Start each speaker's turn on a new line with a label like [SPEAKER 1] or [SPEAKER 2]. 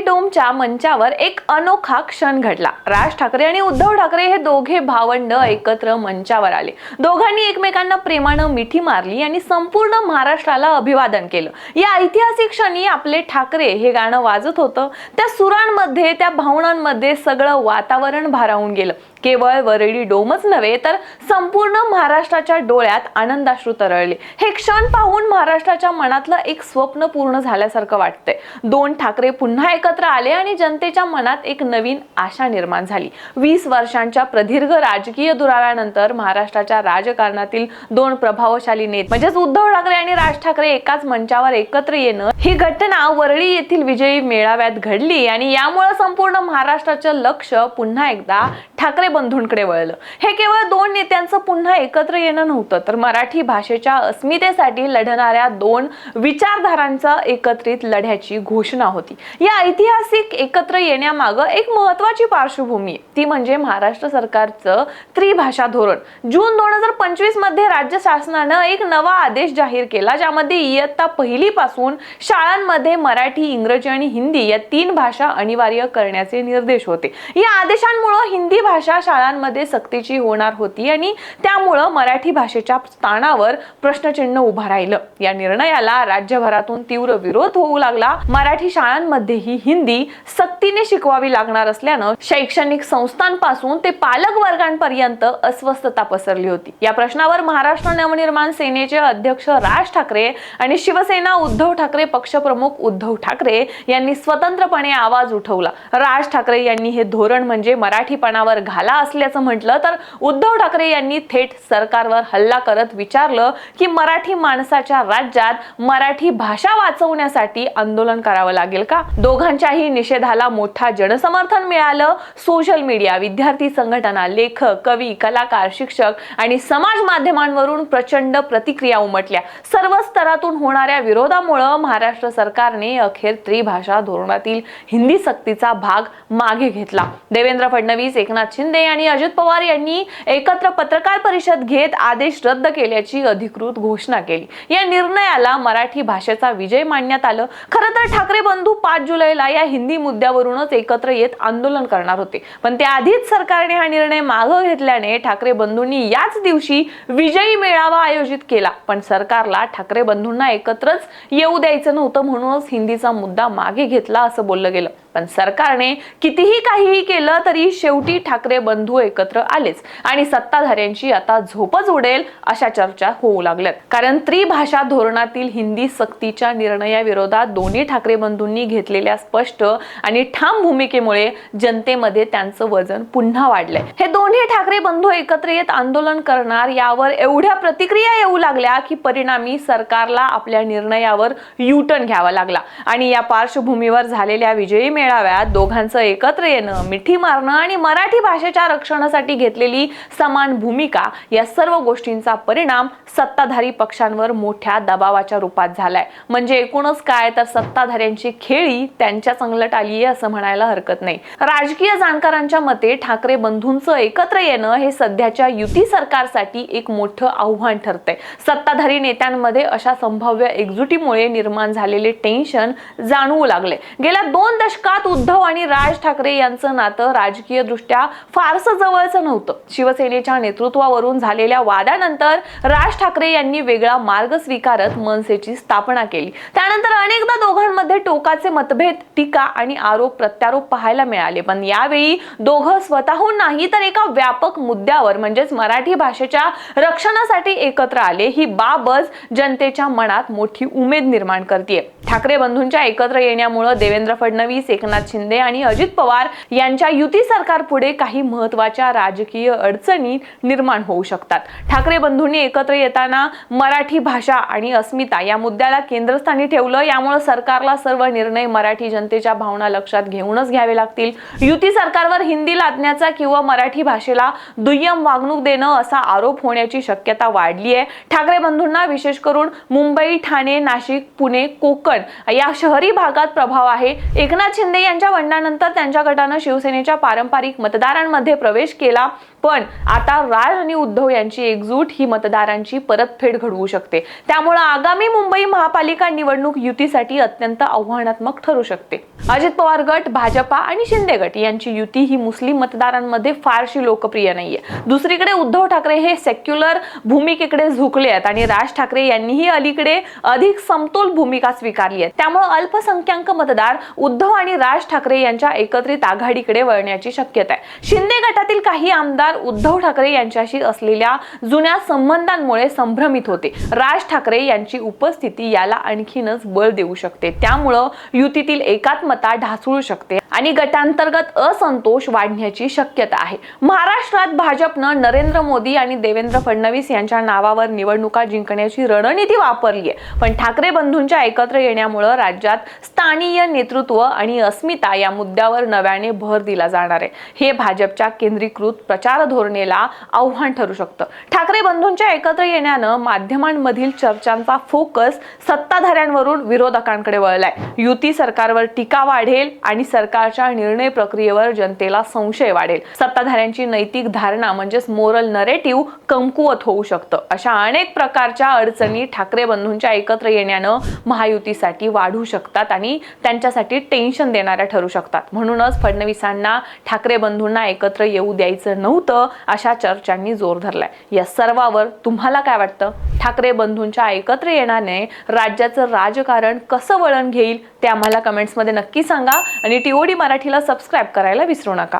[SPEAKER 1] डोमच्या मंचावर एक अनोखा क्षण घडला. राज ठाकरे आणि उद्धव ठाकरे हे दोघे भावंड एकत्र मंचावर आले. दोघांनी एकमेकांना प्रेमानं मिठी मारली आणि संपूर्ण महाराष्ट्राला अभिवादन केलं. या ऐतिहासिक क्षणी आपले ठाकरे हे गाणं वाजत होतं. त्या सुरांमध्ये त्या भावनांमध्ये सगळं वातावरण भारावून गेलं. केवळ वरळी डोमच नव्हे तर संपूर्ण महाराष्ट्राच्या डोळ्यात आनंदाश्रू तरळले. हे क्षण पाहून महाराष्ट्राच्या मनातलं एक स्वप्न पूर्ण झाल्यासारखं वाटतंय. दोन ठाकरे पुन्हा एकत्र आले आणि जनतेच्या मनात एक नवीन आशा निर्माण झाली. वीस वर्षांच्या प्रदीर्घ राजकीय दुराव्यानंतर महाराष्ट्राच्या राजकारणातील दोन प्रभावशाली नेते म्हणजेच उद्धव ठाकरे आणि राज ठाकरे एकाच मंचावर एकत्र येणं ही घटना वरळी येथील विजयी मेळाव्यात घडली आणि यामुळे संपूर्ण महाराष्ट्राचं लक्ष पुन्हा एकदा ठाकरे बंधूंकडे वळलं. हे केवळ दोन नेत्यांचं पुन्हा एकत्र येणं नव्हतं तर मराठी भाषेच्या अस्मितेसाठी लढणाऱ्या दोन विचारधारांचा एकत्रित लढ्याची घोषणा होती. या ऐतिहासिक एकत्र येण्यामागं एक महत्वाची पार्श्वभूमी ती म्हणजे महाराष्ट्र सरकारचं त्रिभाषा धोरण. जून दोन हजार पंचवीसमध्ये राज्य शासनानं एक नवा आदेश जाहीर केला ज्यामध्ये इयत्ता पहिली पासून शाळांमध्ये मराठी इंग्रजी आणि हिंदी या तीन भाषा अनिवार्य करण्याचे निर्देश होते. या आदेशांमुळे हिंदी भाषा शाळांमध्ये सक्तीची होणार होती आणि त्यामुळं मराठी भाषेच्या स्थानावर प्रश्नचिन्ह उभा राहिलं. या निर्णयाला राज्यभरातून तीव्र विरोध होऊ लागला. मराठी शाळांमध्येही हिंदी सक्तीने शिकवावी लागणार असल्यानं शैक्षणिक संस्थांपासून ते पालक वर्गांपर्यंत अस्वस्थता पसरली होती. या प्रश्नावर महाराष्ट्र नवनिर्माण सेनेचे अध्यक्ष राज ठाकरे आणि शिवसेना उद्धव ठाकरे पक्षप्रमुख उद्धव ठाकरे यांनी स्वतंत्रपणे आवाज उठवला. राज ठाकरे यांनी हे धोरण म्हणजे मराठीपणावर घाला असल्याचं म्हटलं तर उद्धव ठाकरे यांनी थेट सरकारवर हल्ला करत विचारलं की मराठी माणसाच्या राज्यात मराठी भाषा वाचवण्यासाठी आंदोलन करावं लागेल का? दोघांच्याही निषेधाला मोठा जनसमर्थन मिळालं. सोशल मीडिया विद्यार्थी संघटना लेखक कवी कलाकार शिक्षक आणि समाज माध्यमांवरून प्रचंड प्रतिक्रिया उमटल्या. सर्व स्तरातून होणाऱ्या विरोधामुळं महाराष्ट्र सरकारने अखेर त्रिभाषा धोरणातील हिंदी सक्तीचा भाग मागे घेतला. देवेंद्र फडणवीस एकनाथ शिंदे आणि अजित पवार यांनी एकत्र पत्रकार परिषद घेत आदेश रद्द केल्याची अधिकृत घोषणा केली. या निर्णयाला मराठी भाषेचा विजय मानण्यात आलं. खरं तर ठाकरे बंधू पाच जुलैला या हिंदी मुद्द्यावरूनच एकत्र येत आंदोलन करणार होते. पण त्याआधीच सरकारने हा निर्णय मागं घेतल्याने ठाकरे बंधूंनी याच दिवशी विजयी मेळावा आयोजित केला. पण सरकारला ठाकरे बंधूंना एकत्रच येऊ द्यायचं नव्हतं म्हणूनच हिंदीचा मुद्दा मागे घेतला असं बोललं गेलं. पण सरकारने कितीही काहीही केलं तरी शेवटी ठाकरे बंधू एकत्र आलेच. आणि सत्ताधाऱ्यांची आता झोपच उडेल अशा चर्चा होऊ लागल्यात. कारण त्रिभाषा धोरणातील हिंदी सक्तीच्या निर्णयाविरोधात दोन्ही ठाकरे बंधूंनी घेतलेल्या स्पष्ट आणि ठाम भूमिकेमुळे जनतेमध्ये त्यांचं वजन पुन्हा वाढलंय. हे दोन्ही ठाकरे बंधू एकत्र येत आंदोलन करणार यावर एवढ्या प्रतिक्रिया येऊ लागल्या की परिणामी सरकारला आपल्या निर्णयावर युटर्न घ्यावा लागला. आणि या पार्श्वभूमीवर झालेल्या विजयी मेळाव्यात दोघांचं एकत्र येणं मिठी मारणं आणि मराठी भाषेच्या रक्षणासाठी घेतलेली समान भूमिका या सर्व गोष्टींचा परिणाम सत्ताधारी पक्षांवर मोठ्या दबावाच्या रूपात झालाय. म्हणजे एकूणच काय? तर सत्ताधाऱ्यांची खेळी त्यांच्या चांगलट आली आहे असं म्हणायला हरकत नाही. राजकीय जाणकारांच्या मते ठाकरे बंधूंचं एकत्र येणं हे सध्याच्या युती सरकारसाठी एक मोठं आव्हान ठरतंय. सत्ताधारी नेत्यांमध्ये अशा संभाव्य एकजुटीमुळे निर्माण झालेले टेन्शन जाणवू लागले गेल्या दोन दशकात उद्धव आणि राज ठाकरे यांचं नातं राजकीय दृष्ट्या फारसं जवळचं नव्हतं. शिवसेनेच्या नेतृत्वावरून झालेल्या वादानंतर राज ठाकरे यांनी वेगळा मार्ग स्वीकारत मनसेची स्थापना केली. त्यानंतर अनेकदा दोघांमध्ये टोकाचे मतभेद टीका आणि आरोप प्रत्यारोप पाहायला मिळाले. पण यावेळी दोघं स्वतःहून नाही तर एका व्यापक मुद्द्यावर म्हणजेच मराठी भाषेच्या रक्षणासाठी एकत्र आले. ही बाबच जनतेच्या मनात मोठी उमेद निर्माण करते ठाकरे बंधूंच्या एकत्र येण्यामुळे देवेंद्र फडणवीस एकनाथ शिंदे आणि अजित पवार यांच्या युती सरकार पुढे काही महत्त्वाच्या राजकीय अडचणी निर्माण होऊ शकतात. ठाकरे बंधूंनी एकत्र येताना मराठी भाषा आणि अस्मिता या मुद्द्याला केंद्रस्थानी ठेवलं. यामुळे सरकारला सर्व निर्णय मराठी जनतेच्या भावना लक्षात घेऊनच घ्यावे लागतील. युती सरकारवर हिंदी लादण्याचा किंवा मराठी भाषेला दुय्यम वागणूक देणं असा आरोप होण्याची शक्यता वाढली आहे ठाकरे बंधूंना विशेष करून मुंबई ठाणे नाशिक पुणे कोकण या शहरी भागात प्रभाव आहे. एकनाथ शिंदे यांच्या बंडानंतर त्यांच्या गटानं शिवसेनेच्या पारंपरिक मतदारांमध्ये प्रवेश केला. पण आता राज आणि उद्धव यांची एकजूट ही मतदारांची परतफेड घडवू शकते. त्यामुळे आगामी मुंबई महापालिका निवडणूक युतीसाठी अत्यंत आव्हानात्मक ठरू शकते. अजित पवार गट भाजपा आणि शिंदे गट यांची युती ही मुस्लिम मतदारांमध्ये फारशी लोकप्रिय नाहीये. दुसरीकडे उद्धव ठाकरे हे सेक्युलर भूमिकेकडे झुकले आहेत आणि राज ठाकरे यांनीही अलीकडे अधिक समतोल भूमिका स्वीकारली आहे त्यामुळे अल्पसंख्याक मतदार उद्धव आणि राज ठाकरे यांच्या एकत्रित आघाडीकडे वळण्याची शक्यता आहे. शिंदे गटातील काही आमदार उद्धव ठाकरे यांच्याशी असलेल्या जुन्या संबंधांमुळे संभ्रमित होते. राज ठाकरे यांची उपस्थिती याला आणखीनच बळ देऊ शकते. त्यामुळं युतीतील एकात्मता ढासळू शकते आणि गटांतर्गत असंतोष वाढण्याची शक्यता आहे. महाराष्ट्रात भाजपनं नरेंद्र मोदी आणि देवेंद्र फडणवीस यांच्या नावावर निवडणुका जिंकण्याची रणनीती वापरली आहे. पण ठाकरे बंधूंच्या एकत्र येण्यामुळं राज्यात स्थानीय नेतृत्व आणि अस्मिता या मुद्द्यावर नव्याने भर दिला जाणार आहे. हे भाजपच्या केंद्रीकृत प्रचार धोरणेला आव्हान ठरू शकतं. ठाकरे बंधूंच्या एकत्र येण्यानं माध्यमांमधील चर्चांचा फोकस सत्ताधाऱ्यांवरून विरोधकांकडे वळलाय. युती सरकारवर टीका वाढेल आणि सरकारच्या निर्णय प्रक्रियेवर जनतेला संशय वाढेल. सत्ताधाऱ्यांची नैतिक धारणा म्हणजेच मोरल नरेटिव्ह कमकुवत होऊ शकतं. अशा अनेक प्रकारच्या अडचणी ठाकरे बंधूंच्या एकत्र येण्यानं महायुतीसाठी वाढू शकतात आणि त्यांच्यासाठी टेन्शन देणाऱ्या ठरू शकतात. म्हणूनच फडणवीसांना ठाकरे बंधूंना एकत्र येऊ द्यायचं नव्हतं. अशा चर्चांनी जोर धरलाय. या सर्वावर तुम्हाला काय वाटतं? ठाकरे बंधूंच्या एकत्र येण्याने राज्याचं राजकारण कसं वळण घेईल? ते आम्हाला कमेंट्समध्ये नक्की सांगा आणि टीओडी मराठीला सबस्क्राईब करायला विसरू नका.